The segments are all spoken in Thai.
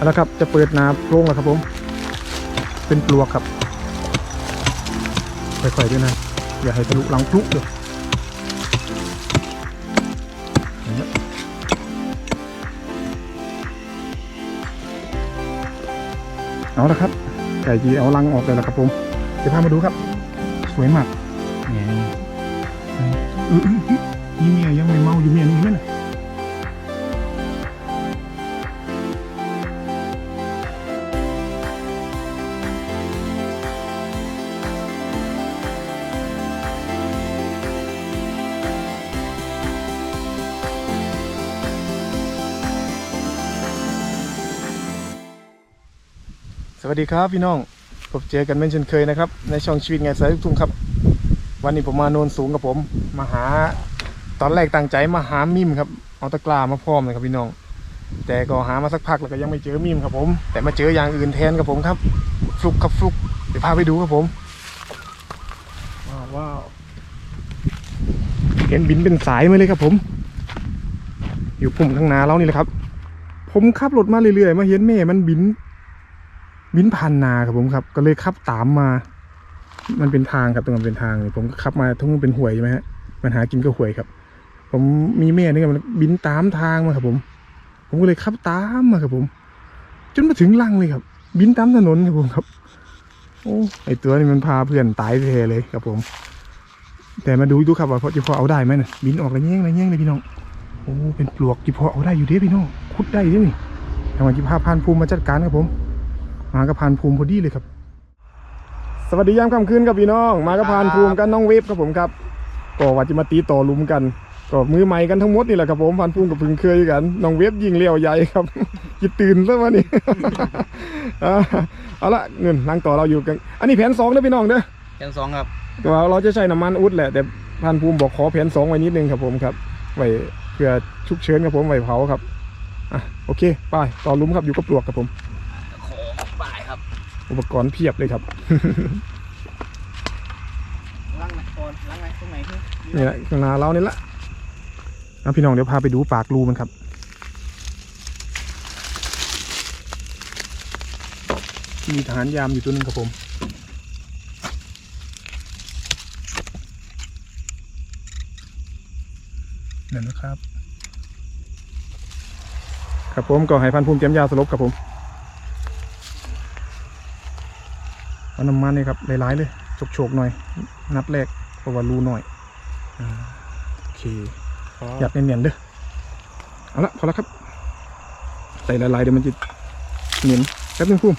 เอาละครับจะเปิดนาโพรงแล้วครับผม เป็นปลวกครับค่อยๆด้วยนะ อย่าให้ทะลุหลังพลุเลยเงี้ยเอาละครับไก่จีเอาลังออกเลยล้วครับผมเดี๋ยวพามาดูครับ สวยมากนี่ยเออเมียยังไม่เมาอยู่เมียนี่ สวัสดีครับพี่น้องพบเจอกันเหมือนเช่นเคยนะครับ ในช่องชีวิตไงสายลูกทุ่งครับ วันนี้ผมมาโนนสูงกับผม มาหาตอนแรกตั้งใจมาหามิมครับเอาตะกร้ามาพร้อมเลยครับพี่น้อง แต่ก็หามาสักพักแล้วก็ยังไม่เจอมิมครับผม แต่มาเจออย่างอื่นแทนครับผมครับฟลุกครับฟลุกเดี๋ยวพาไปดูครับผมว้าวว้าวเห็นบินเป็นสายมาเลยครับผม อยู่ปุ่มข้างหน้าเรานี่แหละครับ ผมขับรถมาเรื่อยๆ มาเห็นแม่มันบิน บินผ่านนาครับผมครับ ก็เลยขับตามมา มันเป็นทางครับตรงนั้นเป็นทางผมก็ขับมาทุ่งเป็นห่วยใช่ไหมฮะมันหากินก็ห่วยครับ ผมมีแม่นี่ครับมันบินตามทางมาครับผม ผมก็เลยขับตามมาครับผม จนมาถึงลังเลยครับ บินตามถนนครับผมครับ โอ้ไอตัวนี้มันพาเพื่อนตายเทเลยครับผม แต่มาดูดูครับว่าจะพอเอาได้ไหมน่ะบินออกระแยงระแยงเลยพี่น้องโอ้เป็นปลวกจีพอเอาได้อยู่เด้พี่น้องคุดได้เด้นี่ทางวันจีพาพานภูมิมาจัดการครับผม มากับพานภูมิพอดีเลยครับ สวัสดียามค่ำคืนครับพี่น้อง มากับพานภูมิกันน้องเวฟครับผมครับก็ว่าจะมาตีต่อลุมกัน ก็มือใหม่กันทั้งหมดนี่แหละครับผมพานภูมิกับพึ่งเคยกันน้องเวฟยิงเลี้ยวใหญ่ครับจิตตื่นซะวันนี้อ่าเอาละเงินล้างต่อเราอยู่กัน อันนี้แผนสองเด้อพี่น้องเด้อแกนสองครับก็เราจะใช้น้ำมันอุดแหละแต่พานภูมิบอกขอแผนสองไว้นิดนึงครับผมครับไว้เพื่อฉุกเฉินครับผมไว้เผาครับอะโอเค ไปต่อลุมครับอยู่กับปลวกครับผม ของบ่ายครับ อุปกรณ์เพียบเลยครับล้างไหนก่อนล้างไหนตรงไหนคือนี่แหละข้างหน้าเรานี่แหละเอาพี่น้องเดี๋ยวพาไปดูปากรูมันครับมีทหารยามอยู่ตัวหนึงครับผม นั่นนะครับ ครับผมก็ให้พันภูมิเตรียมยาสลบครับผม เอาน้ำมันนี่ครับหลายๆเลยโฉกๆหน่อย นัดแรกเพราะว่ารูหน่อยอ่าโอเคหยัดเนียนๆเด้อเอาละพอแล้วครับ ใส่หลายๆเดี๋ยวมันจะเหนียนแป๊บนึงภูมิ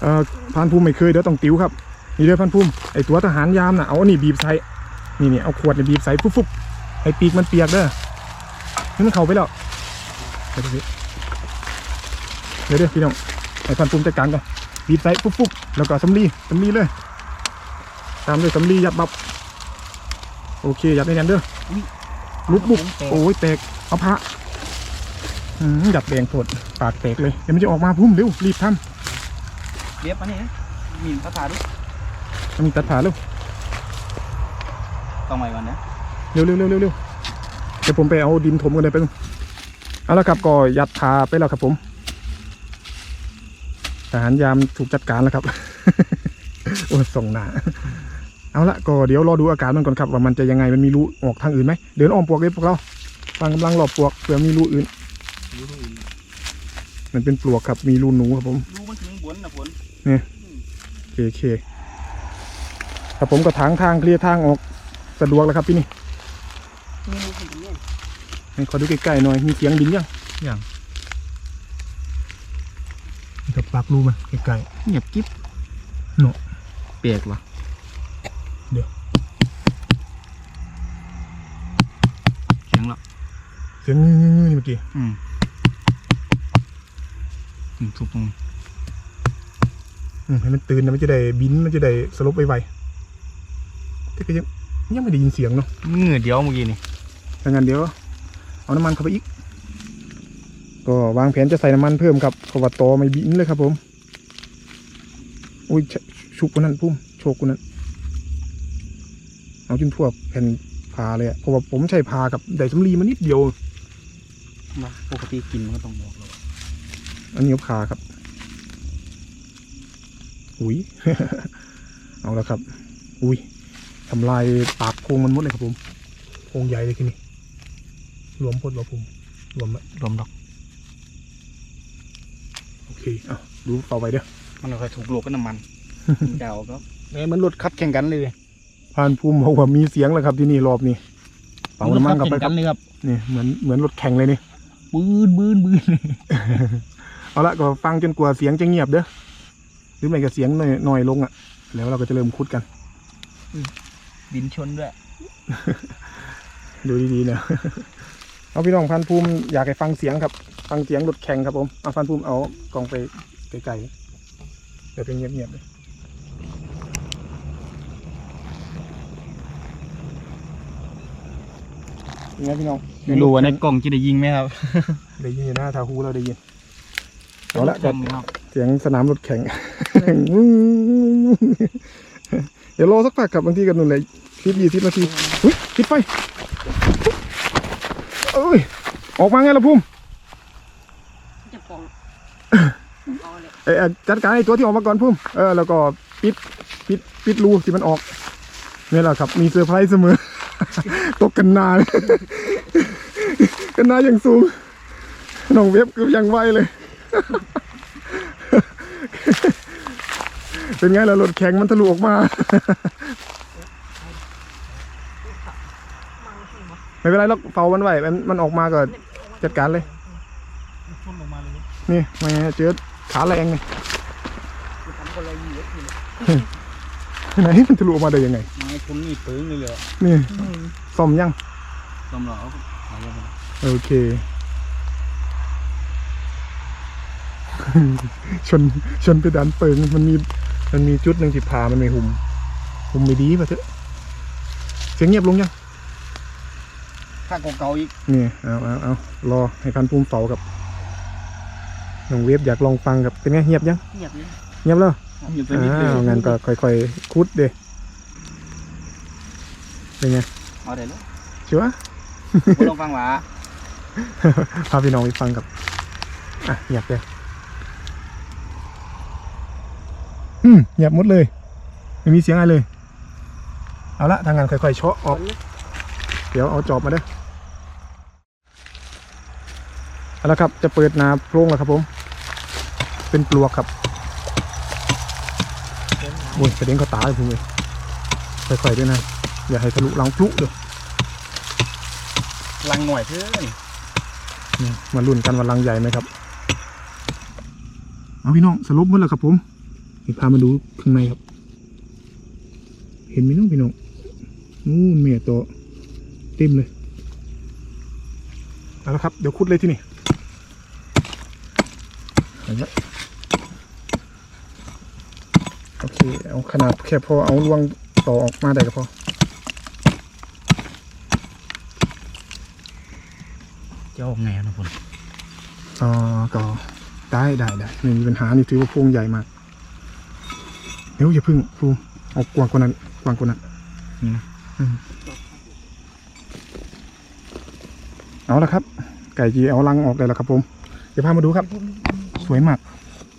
เอ่อพันภูมิไม่เคยเดี๋ยวต้องติ้วครับนี่เด้อพันภูมิไอตัวทหารยามน่ะเอาอันนี้บีบใส่นี่นี่เอาขวดเนี่ยบีบใส่ฟุบๆให้ปีกมันเปียกเด้อให้มันเข้าไปแล้วเดี๋ยวดิเดี๋ยวเดี๋ยวพี่น้องให้พันภูมิจัดการก่อนบีบใส่ฟุบๆ แล้วก็สำลีสำลีเลย ตามด้วยสำลียัดบับ โอเค ยัดในนั้นเด้อลุกบุกโอ้ยแตกเอาพระอืมยัดแดงโผดปากแตกเลยเดี๋ยวมันจะออกมาพุ่มเร็วรีบทเรียบมานี่หมิ่นภาษาดูำมันมีตัดผ่าเร็วต้องใหม่วันนะเร็วเร็วเร็วเร็วเร็วเดี๋ยวผมไปเอาดินถมกันเลยไปบนึงเอาละครับก็ยัดพาไปแล้วครับผม ทหารยามถูกจัดการแล้วครับ โอ้ยส่งหน้าเอาละก็เดี๋ยวรอดูอาการมันก่อนครับ ว่ามันจะยังไงมันมีรูออกทางอื่นไหมเดินอ้อมปลวกเลยพวกเราฟังกำลังหลอบปลวกเผื่อมีรูอื่นรู้ตรงอื่น มันเป็นปลวกครับมีรูหนูครับผมรู้มันถึงบนนะฝนโอเคโอเคครับผมก็ทางทางเคลียร์ทางออกสะดวกแล้วครับพี่นี่มีรู้ถึงเนี่ยให้ขอดูใกล้ๆหน่อยมีเสียงบินยังยังนี่ครับ ปากรูมันใกล้เงียบกิ๊บเนาะเปียกว่ะเดี๋ยวเสียงละๆเสียงงื้อๆๆนี่เมื่อกี้อืมอืมทุบตรงอืมให้มันตื่นนะมันจะได้บินมันจะได้สลบไวๆแต่ก็ยังยังไม่ได้ยินเสียงเนาะเหงื่อเดียวเมื่อกี้นี่ถ้างั้นเดี๋ยวเอาน้ำมันเข้าไปอีก ก็วางแผนจะใส่น้ำมันเพิ่มครับเพราะว่าตอไม่บินเลยครับผมอุ้ยชชุบคนนั้นพุ่มโชกคนนั้นเอาจนทั่วแผ่นพาเลยอะเพราะว่าผมใช้พากับไดสำลีมานิดเดียวมาปกติกินมันก็ต้องบอกเราอันนี้ยกขาครับ อุ้ย เอาแล้วครับ อุ้ยทำลายปากโพรงมันหมดเลยครับผมโพรงใหญ่เลยทีนี้รวมพดว่าผมรวมไหมรวมดอก โอเคเอาดูต่อไปเด้อมันค่อยถูกโลกกับน้ำมันเดาก็แม่มันรถขับแข่งกันเลยผ่านภูมิบอกว่ามีเสียงแล้วครับที่นี่รอบนี้เป่าน้ำมันกลับไปครับเลยครับนี่เหมือนเหมือนรถแข่งเลยนี่บืนบืนบืนเอาละก็ฟังจนกว่าเสียงจะเงียบเด้อหรือไม่ก็เสียงหน่อยหน่อยลงอะ แล้วเราก็จะเริ่มคุดกันดินชนด้วยดูดีๆนะเอาพี่น้องพันภูมิอยากให้ฟังเสียงครับ ฟังเสียงรถแข่งครับผมเอาพันภูมิเอากล่องไปไกลๆเดี๋ยวเป็นเงียบๆเลยยังไงพี่น้องไม่รู้ว่าในกล่องจะได้ยิงไหมครับ ได้ยินอยู่หน้าทาฮูเราได้ยินเอาละคก็รับเสียงสนามรถแข่ง เดี๋ยวรอสักพักครับบางทีกันนู่นเลยสิบยี่สิบนาทีอุ้ยปิดไฟเอ้ยออกมาไงล่ะพุ่ม จะปอง เออจัดการไอ้ตัวที่ออกมาก่อนพุ่มเออแล้วก็ปิดปิดปิดรูที่มันออกนี่แหละครับ มีเซอร์ไพรส์เสมอ ตกกันนานกันนานอย่างสูงน้องเว็บคือยังไวเลย เป็นไงล่ะรถแข่งมันทะลุออกมา ไม่เป็นไรหรอกเฝ้ามันไว้มันมันออกมาก็จัดการเลย นี่ไมาเจอ ขาแรงนี่ทำคนละยี่เยอะอยู่ไหนมันทะลุออกมาได้ยังไงไม้คุณนี่ปึ้งเลยเลยนี่ซ่อมยังตำรวจเอาเอาลงมาโอเคชนชนไปดันเปิงมันมีมันมีจุดหนึ่งที่พามันไม่หุ่มหุ่มไม่ดีป่ะเถอะเสียงเงียบลงยังถ้าเก่าๆอีกนี่เอาเอาเอารอให้พันภูมิเฝ้ากับ น้องเวฟอยากลองฟังกับเป็นไงเงียบยังเงียบเลยเงียบแล้วอย่าไปนิดเลยอ้าวงั้นก็ค่อยๆคุดเดเป็นไงเอาได้เลยชัวร์คุณลองฟังหวาพาพี่น้องไปฟังกับอะเงียบเลยอืมเงียบหมดเลย ไม่มีเสียงอะไรเลย เอาละทางงานค่อยๆเชาะออก เดี๋ยวเอาจอบมาเด้อเอาละครับ จะเปิดนาโพรงแล้วครับผม เป็นปลวกครับโอ้ยกระเด็นเข้าตาเลยผมเลยค่อยๆด้วยนะ อย่าให้ทะลุหลังพลุเลยลังหน่อยเพื่อนนี่มาลุ้นกันว่ารังใหญ่ไหมครับ เอาพี่น้องสรุปหมดแล้วครับผมนี่พามาดูข้างในครับ เห็นไหมน้องพี่น้องนู่นเมียตัวเต็มเลยเอาละครับ เดี๋ยวคุดเลยที่นี่ เอาละโอเคเอาขนาดแค่พอเอาลวงต่อออกมาได้ก็พอจะออกไงนะคุณอ๋อก็ได้ได้ได้ไม่มีปัญหานี่ถือว่าโพรงใหญ่มากเดี๋ยวอย่าพึ่งภูมิเออกกว้างกว่านั้นกว้างกว่านั้นนี่นะอืมเอาละครับ ไก่จีเอาลังออกเลยแล้วครับผมเดี๋ยวพามาดูครับ สวยมาก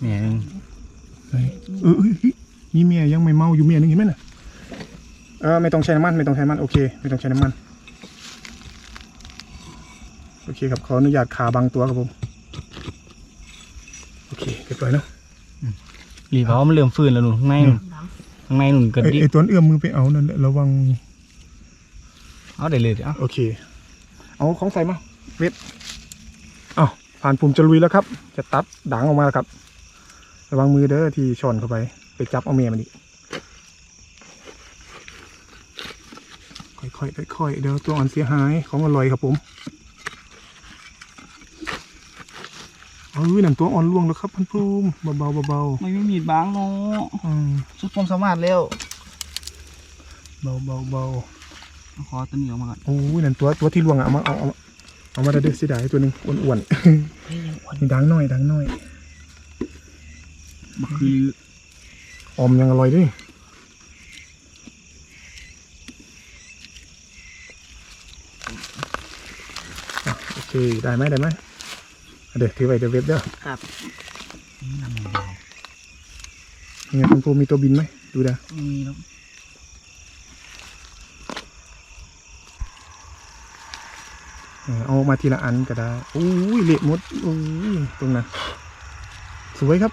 แหม่เฮ้ยเออ เฮ้ยเฮ้ยมีเมียยังไม่เมาอยู่เมียนึงเห็นไหมน่ะเออไม่ต้องใช้น้ำมันไม่ต้องใช้น้ำมันโอเคไม่ต้องใช้น้ำมันโอเคครับขออนุญาตขาบางตัวครับผมโอเคเรียบร้อยเนาะรีบเพราะมันเริ่มฟื้นแล้วหนุนข้างในหนุนข้างในหนุนเกิดไอ้ดิไอ้ตัวนั้นเอื้อมมือไปเอานั่นแหละระวังเอาได้เลยเอาโอเค เอาของใส่มาเวทอ้าวผ่านปุ่มจะลุยแล้วครับ จะตัดด่างออกมาแล้วครับ ระวังมือเด้อที่ชอนเข้าไป ไปจับเอาเมียมันดิค่อยๆค่อยๆเดี๋ยวตัวอ่อนเสียหายของอร่อยครับผมเอ้ยนั่นตัวอ่อนล่วงแล้วครับพันภูมิเบาๆเบาไม่มีมีดบางเนาะๆอืมสุดความสามารถแล้วเบาๆเบาขอตัวนี้ออกมาก่อนๆโอ้ยนั่นตัวตัวที่ล่วงอะเอามาเอาเอาเอามาเด้อเสียดายตัวหนึงอ้วนๆ นี่ดังหน่อยดังหน่อยมันคือ ออมยังอร่อยด้วยอะโอเค ได้ไหมได้ไหมเดี๋ยวถือไว้เดี๋ยวเว็บเด้อครับน้ำมันยาวเนี่ยคุณภูมิมีตัวบินไหมดูเด้อมีแล้วเออเอามาทีละอันก็ได้อุ้ยเละหมดอุ้ยตรงนั้นสวยครับ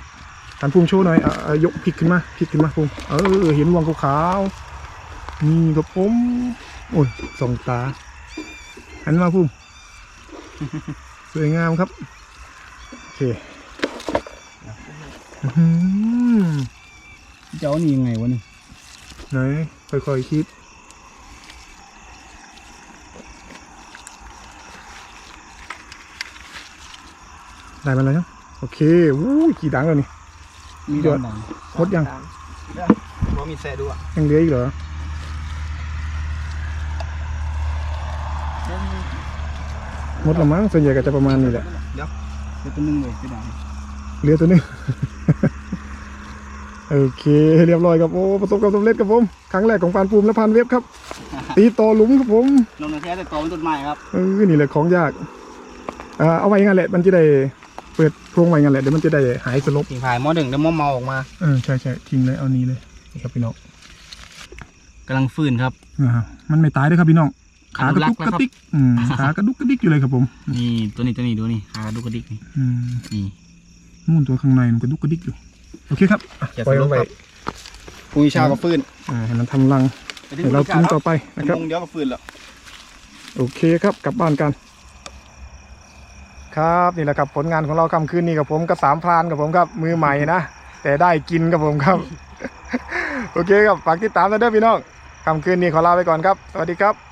ท่านภูมิโชว์หน่อยเอาเอายกพลิกขึ้นมาพลิกขึ้นมาภูมิเออเห็นวังขาวๆนี่ครับผมโอ้ยสองตาหันมาภูมิสวยงามครับโอเคอื้อหือเจ้านี่ยังไงวะนี่ไหนค่อยๆคิดได้มาแล้วยังโอเควู้ยกี่ดังแล้วนี่ มีเดี๋ยวดังหมดยังๆว่ามีแซ่ด้วยยังเหลืออีกเหรอหมดละมั้งส่วนใหญ่ก็จะประมาณนี้แหละเดี๋ยวเดี๋ยวตัวนึงเลยพี่ดังเหลือตัวหนึงโอเคเรียบร้อยครับโอ้ประสบความสำเร็จครับผมครั้งแรกของปานภูมิและพานเว็บครับ ตีต่อหลุมครับผมลงในแท้แต่ต่อเป็นต้นไม้ครับเออนี่แหละของยากอ่าเอาไว้งั้นแหละมันจะได้ เปิดโพรงไว้งั้นแหละเดี๋ยวมันจะได้หายสลบทิ้งพายหม้อหนึ่งแล้วหม้อเมาออกมาเออใช่ใช่ทิ้งเลยเอานี้เลยนี่ครับพี่น้องกำลังฟื้นครับอ่ามันไม่ตายด้วยครับพี่น้องขากระดุกอนุรักษ์กนะครับระดิกอืมขากระดุกกระดิกอยู่เลยครับผม นี่ตัวนี้ตัวนี้ดูนี่หาดูกระดิกนี่อืมนี่นู่นตัวข้างในมันกระดุกกระดิกอยู่โอเคครับอะอย่าปล่อยสลลบงไปครับพรุ่งนี้เช้าก็ฟื้นอ่าให้มันทำรังเดี๋ยวเรากินต่อไปเป็นนะครับมุงเดียวก็ฟื้นแล้วโอเคครับกลับบ้านกัน ครับนี่แหละครับผลงานของเราค่ำคืนนี้กับผมกับสามพรานกับผมครับมือใหม่นะแต่ได้กินกับผมครับ โอเคครับฝากติดตามนะเด้อพี่น้องค่ำคืนนี้ขอลาไปก่อนครับ สวัสดีครับ